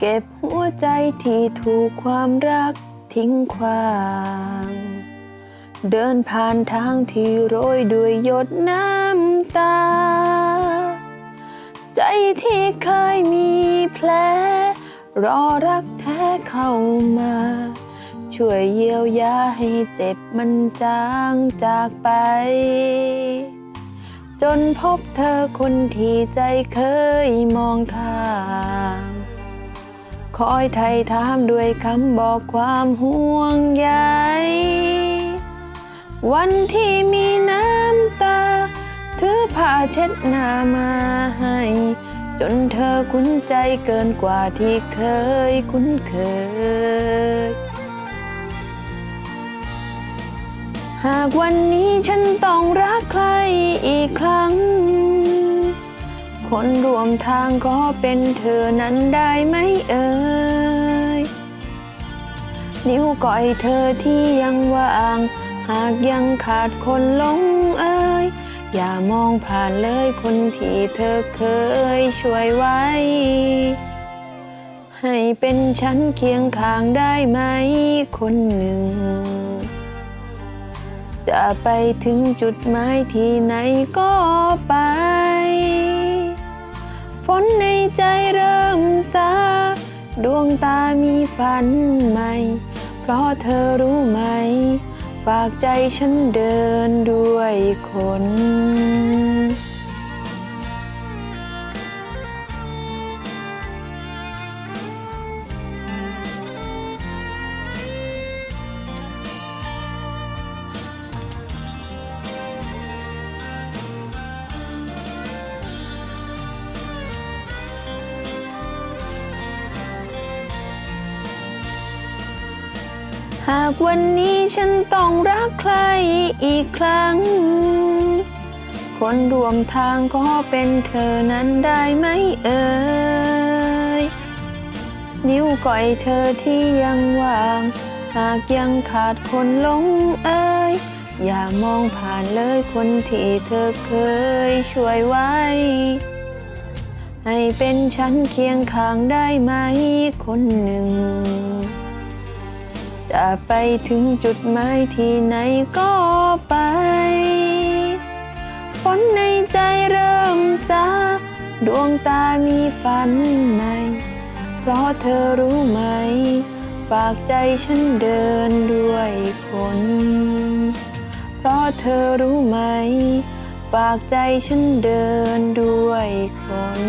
เก็บหัวใจที่ถูกความรักทิ้งขวาง เดินผ่านทางที่โรยด้วยหยดน้ำตา ใจที่เคยมีแผลรอรักแท้เข้ามา ช่วยเยียวยาให้เจ็บมันจางจากไป จนพบเธอคนที่ใจเคยมองข้าม คอยไทยถามด้วยคำบอกความห่วงใย วันที่มีน้ำตา ถือผ้าเช็ดหน้ามาให้ จนเธอคุ้นใจเกินกว่าที่เคยคุ้นเคย หากวันนี้ฉันต้องรักใครอีกครั้ง คนรวมทางก็เป็นเธอนั้นได้ไหมเอ่ย นิ้วก้อยเธอที่ยังว่าง หากยังขาดคนลงเอ่ย อย่ามองผ่านเลยคนที่เธอเคยช่วยไว้ ให้เป็นฉันเคียงข้างได้ไหมคนหนึ่ง จะไปถึงจุดหมายที่ไหนก็ไป ใจเริ่มซาดวงตามีฝันใหม่ เพราะเธอรู้ไหม ฝากใจฉันเดินด้วยคน หากวันนี้ฉันต้องรักใครอีกครั้ง คนรวมทางก็เป็นเธอนั้นได้ไหมเอ่ย นิ้วก้อยเธอที่ยังว่าง หากยังขาดคนหลงเอ่ย อย่ามองผ่านเลยคนที่เธอเคยช่วยไว้ ให้เป็นฉันเคียงข้างได้ไหมคนหนึ่ง จะไปถึงจุดหมายที่ไหนก็ไปฝนในใจเริ่มซาดวงตามีฝันใหม่เพราะเธอรู้ไหม ฝากใจฉันเดินด้วยคน เพราะเธอรู้ไหม ฝากใจฉันเดินด้วยคน